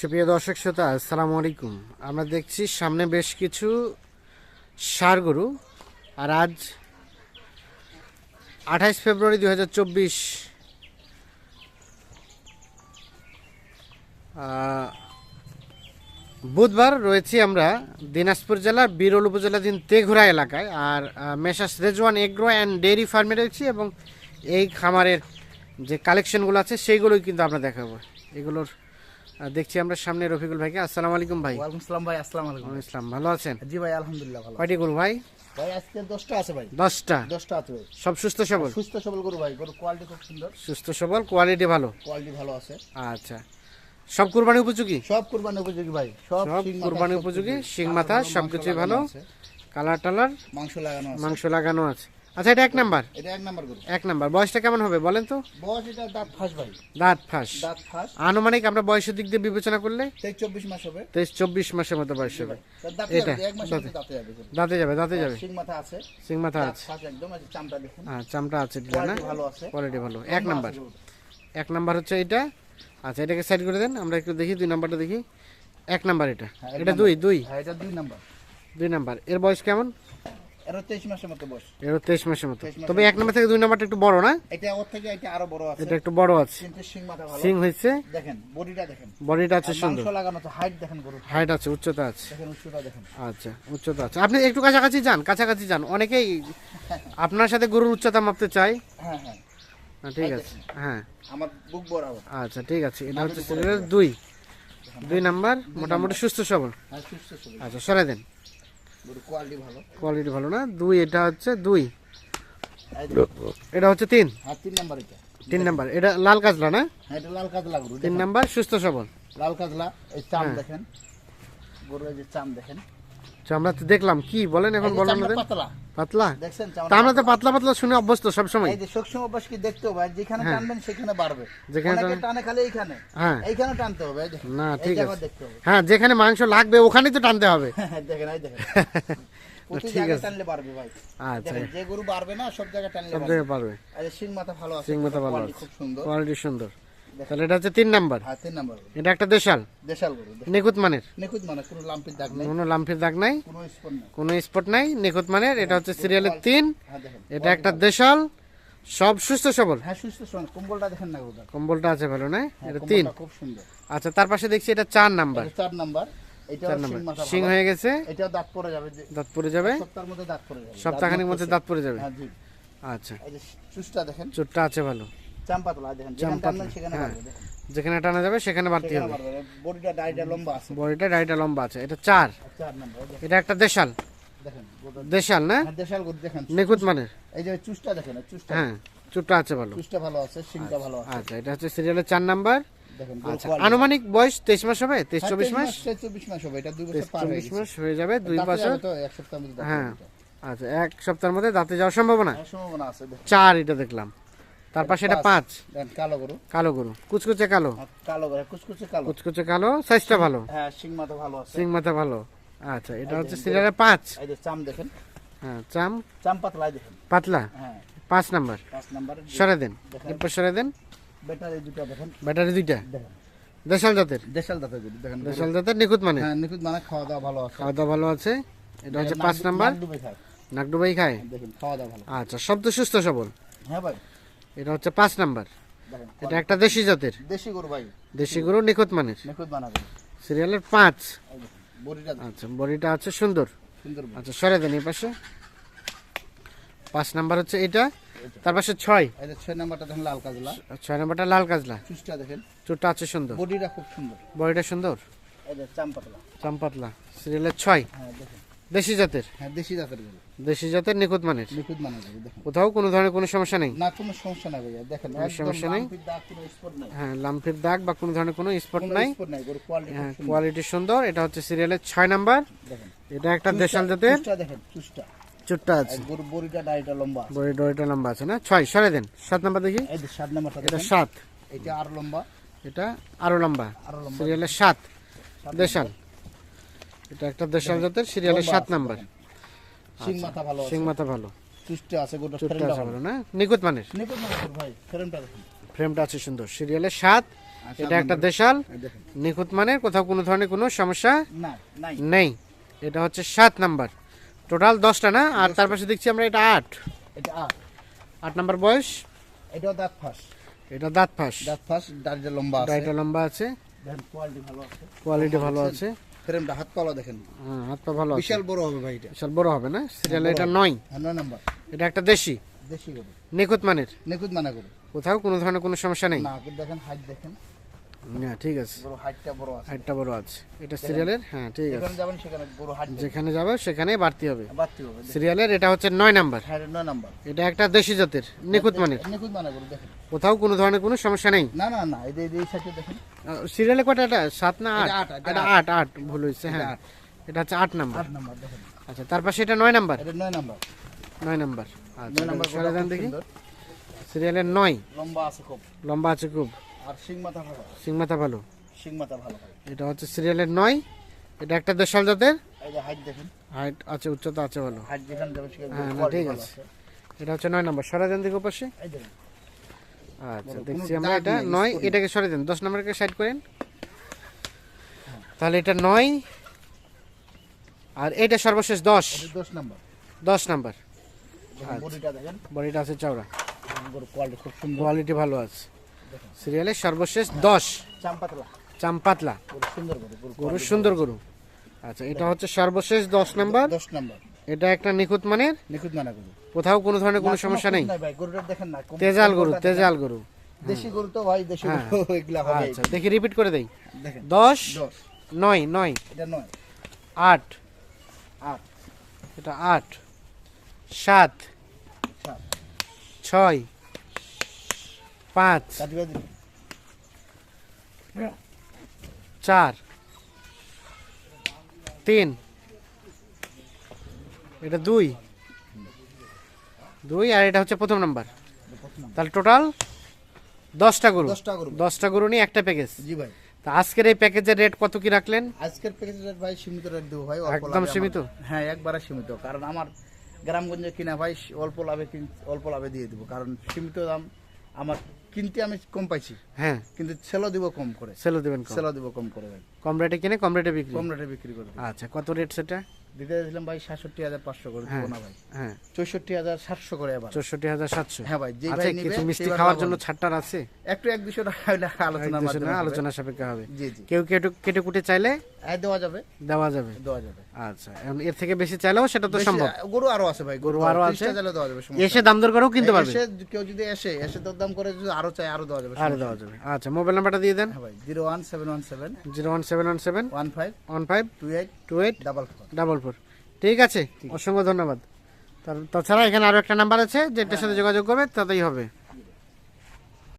সুপ্রিয় দর্শক শ্রোতা, আসসালামু আলাইকুম। আমরা দেখছি সামনে বেশ কিছু সার গরু, আর আজ আঠাইশ ফেব্রুয়ারি দুই হাজার চব্বিশ বুধবার রয়েছি আমরা দিনাজপুর জেলার বিরল উপজেলাধীন তেঘুরা এলাকায়, আর messrs Rezwan agro and dairy ফার্মে রয়েছি এবং এই খামারের যে কালেকশনগুলো আছে, সেইগুলোই কিন্তু আমরা দেখাবো। এগুলোর দেখছি আমরা সামনে রফিকুল ভাইকে। আসসালামু আলাইকুম ভাই। ওয়ালাইকুম সালাম ভাই আসসালামু আলাইকুম। ইসলাম ভালো আছেন? জি ভাই আলহামদুলিল্লাহ ভালো। কয়টি গরু ভাই? ভাই আজকে দশটা আছে ভাই। দশটা? দশটা আছে ভাই। সব সুস্থ সবল? সুস্থ সবল গরু ভাই গরু কোয়ালিটি খুব সুন্দর। সুস্থ সবল কোয়ালিটি ভালো? কোয়ালিটি ভালো আছে। আচ্ছা। সব কুরবানি উপযোগী? সব কুরবানি উপযোগী ভাই সব কুরবানি উপযোগী। শিং মাথা সবকিছুই ভালো। কালার টালার? মাংস লাগানো আছে। মাংস লাগানো আছে। আচ্ছা এটা এক নাম্বার। এটা এক নাম্বার গরু। এক নাম্বার। বয়সটা কেমন হবে বলেন তো? বয়স এটা দাঁত ফাঁস ভাই। দাঁত ফাঁস। দাঁত ফাঁস। আনুমানিক আমরা বয়সের দিক দিয়ে বিবেচনা করলে তেইশ চব্বিশ মাস হবে। তেইশ চব্বিশ মাসের মতো বয়স হবে। এটা, দাঁতে। যাবে দাঁতে যাবে দাঁতে যাবে। শিং মাথা আছে। সিং মাথা আছে। একদম আছে চামড়া দেখুন। হ্যাঁ চামটা আছে না? ভালো আছে। কোয়ালিটি ভালো। এক নাম্বার। এক নাম্বার হচ্ছে এটা। আচ্ছা এটাকে সাইড করে দেন। আমরা একটু দেখি দুই নাম্বারটা দেখি। এক নাম্বার এটা। হ্যাঁ, এটা দুই দুই? হ্যাঁ এটা দুই নাম্বার। দুই নাম্বার। এর বয়স কেমন? এটা তেইশ মাসের মতো বয়স। এর তেইশ মাসের মতো। তবে এক নাম্বার থেকে দুই নাম্বারটা একটু বড় না? এটা ওর থেকে এটা আরও বড় আছে। এটা একটু বড় আছে। কিন্তু শিং মাথা ভালো। সিং হয়েছে? দেখেন বডিটা দেখেন। বডিটা আছে সুন্দর মাংস লাগানো তো হাইট দেখেন হাইট আছে উচ্চতা আছে। দেখেন উচ্চতা দেখেন। আচ্ছা উচ্চতা আছে। আপনি একটু কাছাকাছি যান কাছাকাছি যান। অনেকেই আপনার সাথে গরুর উচ্চতা মাপতে চাই হ্যাঁ হ্যাঁ। হ্যাঁ, ঠিক আছে। হ্যাঁ। আমার বুক বরাবর। আচ্ছা ঠিক আছে। এটা হচ্ছে দুই। দুই নাম্বার। মোটামুটি সুস্থ সবল। হ্যাঁ সুস্থ শরীর আচ্ছা সরাই দেন। কোয়ালিটি ভালো। কোয়ালিটি ভালো না? দুই এটা হচ্ছে দুই। এটা হচ্ছে তিন? হ্যাঁ তিন নাম্বার এটা। তিন নাম্বার। এটা লাল কাজলা না? হ্যাঁ এটা লাল কাজলা গরু তিন নাম্বার সুস্থ সবল। লাল কাজলা এই চাম হ্যাঁ। দেখেন। গরুর যে চাম দেখেন। আমরা তো দেখলাম কি বলেন এখন বলেন পাতলা। পাতলা? দেখছেন আমরা তো পাতলা? পাতলা শুনে অভ্যস্ত সবসময়। এই যে সবসময় অভ্যাস কি দেখতে হবে? যেখানে হ্যাঁ। টানবেন সেখানে বাড়বে। যেখানে টানে খালি এইখানে। হ্যাঁ। এইখানে টানতে হবে না ঠিক আছে। হ্যাঁ যেখানে মাংস লাগবে ওখানেই তো টানতে হবে। হ্যাঁ, দেখেন এই দেখেন। ঠিক আছে। টানলে বাড়বে ভাই। আচ্ছা। যে গরু বাড়বে না সব জায়গায় টানলে সব বাড়বে। জায়গায় এই শিং মাথা ভালো আছে সিং মাথা ভালো আছে। খুব সুন্দর। কোয়ালিটি সুন্দর। তাহলে এটা হচ্ছে তিন নাম্বার। হ্যাঁ তিন নাম্বার এটা একটা দেশাল? দেশাল গরু। নিখুঁত মানের? নিখুঁত মানে কোনো লাম্পির দাগ নেই। কোনো লাম্ফির দাগ নাই? কোনো স্পট নেই। কোনো স্পট নাই নিখুঁত মানের। এটা হচ্ছে সিরিয়ালের তিন। হ্যাঁ এটা একটা দেশাল। সব সুস্থ সবল? হ্যাঁ সুস্থ সঙ্গে কম্বলটা দেখেন না কম্বলটা আছে ভালো না? হ্যাঁ, এটা তিন। খুব সুন্দর। আচ্ছা তার পাশে দেখছি এটা চার নাম্বার। চার নাম্বার। সিং হয়ে গেছে। দাঁত পড়ে যাবে দাঁত পড়ে যাবে? সপ্তাহের মধ্যে দাঁত পড়ে যাবে। সপ্তাহখানির মধ্যে দাঁত পড়ে যাবে? হ্যাঁ আচ্ছা। দেখেন। চোটটা আছে ভালো। দেখেন যেখানে সেখানে হ্যাঁ। যেখানে টানা যাবে সেখানে বাড়তি হবে। বডিটা ডাইটা লম্বা আছে। বডিটা ডাইটা লম্বা আছে এটা চার। এটা একটা দেশাল। দেশাল না? হ্যাঁ, দেশাল গরু দেখেন। নিখুঁত মানের। এই যে চুষটা দেখেন চুষটা। হ্যাঁ চুটটা আছে ভালো। চুষটা ভালো আছে শিংটা ভালো আছে। আচ্ছা এটা হচ্ছে সিরিয়ালের চার নাম্বার। আচ্ছা আনুমানিক বয়স তেইশ মাস হবে? তেইশ হ্যাঁ, চব্বিশ মাস? চব্বিশ মাস হবে এটা দুই বছর হয়ে চব্বিশ মাস হয়ে যাবে দুই বছর। এক হ্যাঁ আচ্ছা এক সপ্তাহের মধ্যে দাঁতে যাওয়ার সম্ভাবনা? সম্ভাবনা আছে চার এটা দেখলাম। তার পাশে এটা পাঁচ। কালো গরু। কালো গরু। কুচকুচে কালো? কালো গরু কুচকুচে কালো। কুচকুচে কালো সাইজটা ভালো? হ্যাঁ শিং মাথা ভালো আছে। সিং মাথা ভালো। আচ্ছা এটা হচ্ছে সিরিয়ালের পাঁচ। এই যে চাম দেখেন। হ্যাঁ চাম? চাম পাতলা দেখেন। পাতলা? হ্যাঁ। পাঁচ নাম্বার। পাঁচ নাম্বার। সরে দেন। এরপর সরে দেন। ব্যাটারি দুটো দেখেন। ব্যাটারি দুইটা? দেশাল জাতের? দেশাল দাঁতের গরু দেখেন। দেশাল জাতের নিখুঁত মানে? হ্যাঁ নিখুঁত মানে খাওয়া দাওয়া ভালো আছে। খাওয়া দাওয়া ভালো আছে। এটা হচ্ছে পাঁচ নাম্বার। নাকডুবাই খায়। দেখেন খাওয়া দাওয়া ভালো। আচ্ছা সব তো সুস্থ সবল। হ্যাঁ ভাই। এটা হচ্ছে পাঁচ নাম্বার। এটা একটা দেশি জাতের। দেশি গরু ভাই। দেশি গরু নিখুঁত মানের। নিখুঁত বানা গরু সিরিয়ালের পাঁচ। বডিটা আচ্ছা বডিটা আছে সুন্দর। সুন্দর আচ্ছা সরে দেন এই পাশে। পাঁচ নাম্বার হচ্ছে এটা। তার পাশে ছয়। ছয় নাম্বারটা দেখেন লাল কাজলা। ছয় নাম্বারটা লাল কাজলা। চুষটা দেখেন। চোটটা আছে সুন্দর। বডিটা খুব সুন্দর। বডিটা সুন্দর? যে চাম্পাতলা সিরিয়ালের ছয়। হ্যাঁ দেখেন। দেশি জাতের? হ্যাঁ দেশি জাতের গরু। দেশি জাতের নিখুঁত মানের? নিখুঁত গরু দেখেন। কোথাও কোনো ধরনের কোনো সমস্যা নেই? না কোনো সমস্যা নাই ভাইয়া দেখেন একদম সমস্যা নেই? লাম্পির দাগ কোনো স্পট নাই। হ্যাঁ লাম্ফের দাগ বা কোনো ধরনের কোনো স্পট নাই? স্পট নাই গরু কোয়ালিটি হ্যাঁ সুন্দর। কোয়ালিটি সুন্দর এটা হচ্ছে সিরিয়ালের ছয় নাম্বার। দেখেন। এটা একটা দেশাল জাতের? দেখেন চুষটা। চুটটা আছে। গরু বডিটা ডাইটা লম্বা আছে। বডি ডরিটা লম্বা আছে না? ছয় সরে দেন। সাত নাম্বার দেখি। এই সাত নাম্বারটা এটা সাত। এটা আর লম্বা। এটা আরও লম্বা। আরও লম্বা। সিরিয়ালের সাত। দেশাল। এটা একটা দেশাল জাতের সিরিয়ালের সাত নাম্বার। দেখেন। শিং মাথা ভালো সিং মাথা ভালো। চুষটা আছে গোটা ফ্রেমটা ভালো। ভালো না? নিখুঁত মানের? নিখুঁত না ভাই ফ্রেমটা ফ্রেমটা আছে সুন্দর। সিরিয়ালের সাত এটা একটা দেশাল। নিখুঁত মানের কোথাও কোনো ধরনের কোনো সমস্যা নেই। এটা হচ্ছে সাত নাম্বার। টোটাল দশটা না? আর তার পাশে দেখছি আমরা এটা আট। এটা আট। আট নাম্বার বয়স? এটাও দাঁত ফাঁস। এটা দাঁত ফাঁস। দাঁত ফাঁস দাঁড়িয়ে লম্বা আছে। ডাইটা লম্বা আছে। কোয়ালিটি ভালো আছে। কোয়ালিটি ভালো আছে। ফ্রেমটা হাত পালা দেখেন। হ্যাঁ, হাত পা ভালো বিশাল বড় হবে ভাই এটা। বিশাল বড় হবে না? সিরিয়াল এটা নয়। হ্যাঁ নয় নাম্বার। এটা একটা দেশি? দেশি গরু। নিখুঁত মানের নিখুঁত মানা গরু। কোথাও কোনো ধরনের কোনো সমস্যা নেই? না দেখেন হাইট দেখেন। না ঠিক আছে। গরু হাইটটা বড় আছে। হাইটটা বড় আছে। এটা সিরিয়ালের? হ্যাঁ ঠিক আছে। যেখানে যাবেন সেখানে গরু হাইট যেখানে যাবে সেখানে বাড়তি হবে। বাড়তি হবে সিরিয়ালের এটা হচ্ছে নয় নাম্বার। হ্যাঁ নয় নাম্বার। এটা একটা দেশি জাতের নিখুঁত মানের। নিখুঁত মানা গরু দেখেন। কোথাও কোনো ধরনের কোনো সমস্যা নেই। না না না এই সাইডে দেখেন। সিরিয়ালে কটা এটা সাত না আট এটা আট, এটা এটা আট। আট ভুল হয়েছে হ্যাঁ। এটা হচ্ছে আট নাম্বার। আট নাম্বার দেখেন। আচ্ছা তার পাশে এটা নয় নাম্বার? এটা নয় নাম্বার। নয় নাম্বার। আচ্ছা নয় নাম্বার দেখি। সিরিয়ালের নয়। লম্বা আছে খুব। লম্বা আছে খুব। আর শিং মাথা ভালো। মাথা ভালো? শিং মাথা ভালো এটা হচ্ছে সিরিয়ালের নয়। এটা একটা দেশাল জাতের? হাইট দেখেন। হাইট আছে উচ্চতা আছে ভালো। হাইট হ্যাঁ, ঠিক আছে। এটা হচ্ছে নয় নাম্বার। সরে দেন দেখি পাশে। আচ্ছা দেখছি আমরা এটা নয়। এটাকে সরে দেন দশ নম্বরকে সাইড করেন। তাহলে এটা নয়। আর এটা সর্বশেষ দশ। দশ নাম্বার। দশ নাম্বার। দেখেন বডিটা আছে চওড়া। কোয়ালিটি খুব সুন্দর। কোয়ালিটি ভালো আছে। সিরিয়ালের সর্বশেষ দশ। চাম্পাতলা। চাম্পাতলা। গরু সুন্দর গরু আচ্ছা এটা হচ্ছে সর্বশেষ দশ নাম্বার। দশ নাম্বার। এটা একটা নিখুঁত মানের? নিখুঁত মানা গরু। কোথাও কোনো ধরনের কোনো সমস্যা নেই। গরুটা দেখেন না তেজাল গরু তেজাল গরু। দেশি গরু তো ভাই দেশি হ্যাঁ। গরু এগুলা হবে। আচ্ছা দেখি রিপিট করে দেই। দেখেন। দশ। নয় নয়। এটা নয়। আট। আট। এটা আট। সাত। সাত। ছয়। পাঁচ চার তিন এটা দুই। দুই আর এটা হচ্ছে প্রথম নাম্বার। তাহলে টোটাল দশটা গরু। দশটা গরু। নিয়ে একটা প্যাকেজ জি ভাই। তা আজকের এই প্যাকেজের রেট কত কি রাখলেন? আজকের প্যাকেজের রেট ভাই সীমিত রেট দেবো ভাই একদম সীমিত? হ্যাঁ একবারে সীমিত কারণ আমার গ্রামগঞ্জে কিনা ভাই অল্প লাভে অল্প লাভে দিয়ে দিব কারণ সীমিত দাম। আমার কিনতে আমি কম পাইছি। হ্যাঁ। কিন্তু সেলও দিব কম করে। সেলো দেবেন কম। সেলও দিব কম করে ভাই। কম রেটে কিনে কম রেটে বিক্রি। কম রেটে বিক্রি করে আচ্ছা কত রেট সেটা? দিতে দিলাম ভাই সাতষট্টি হাজার পাঁচশো করে হ্যাঁ দিব না ভাই। হ্যাঁ। চৌষট্টি হাজার সাতশো করে এবার চৌষট্টি হাজার সাতশো। হ্যাঁ ভাই যে আচ্ছা ভাই কিছু মিষ্টি খাওয়ার জন্য। ছাড়টার আছে? একটু এক দুশো টাকা হলে আলোচনার এক দুশো মাধ্যমে না, আলোচনা সাপেক্ষে হবে। জি জি। কেউ কেটে কেটে কুটে চাইলে দেওয়া যাবে। দেওয়া যাবে। দেওয়া যাবে। আচ্ছা এর থেকে বেশি চাইলেও সেটা তো সম্ভব। গরু আরও আছে ভাই গরু আরও আছে? চাইলে দেওয়া যাবে এসে দাম দর করেও কিনতে পারবে। এসে কেউ যদি এসে এসে দরদাম করে যদি আরও চাই আরও দেওয়া যাবে আরে দেওয়া যাবে। আচ্ছা মোবাইল নাম্বারটা দিয়ে দেন। হ্যাঁ ভাই ডাবল ফোর। Double four. ঠিক আছে অসংখ্য ধন্যবাদ। তাছাড়া এখানে আরও একটা নাম্বার আছে যেটার সাথে যোগাযোগ করবে তাতেই হবে।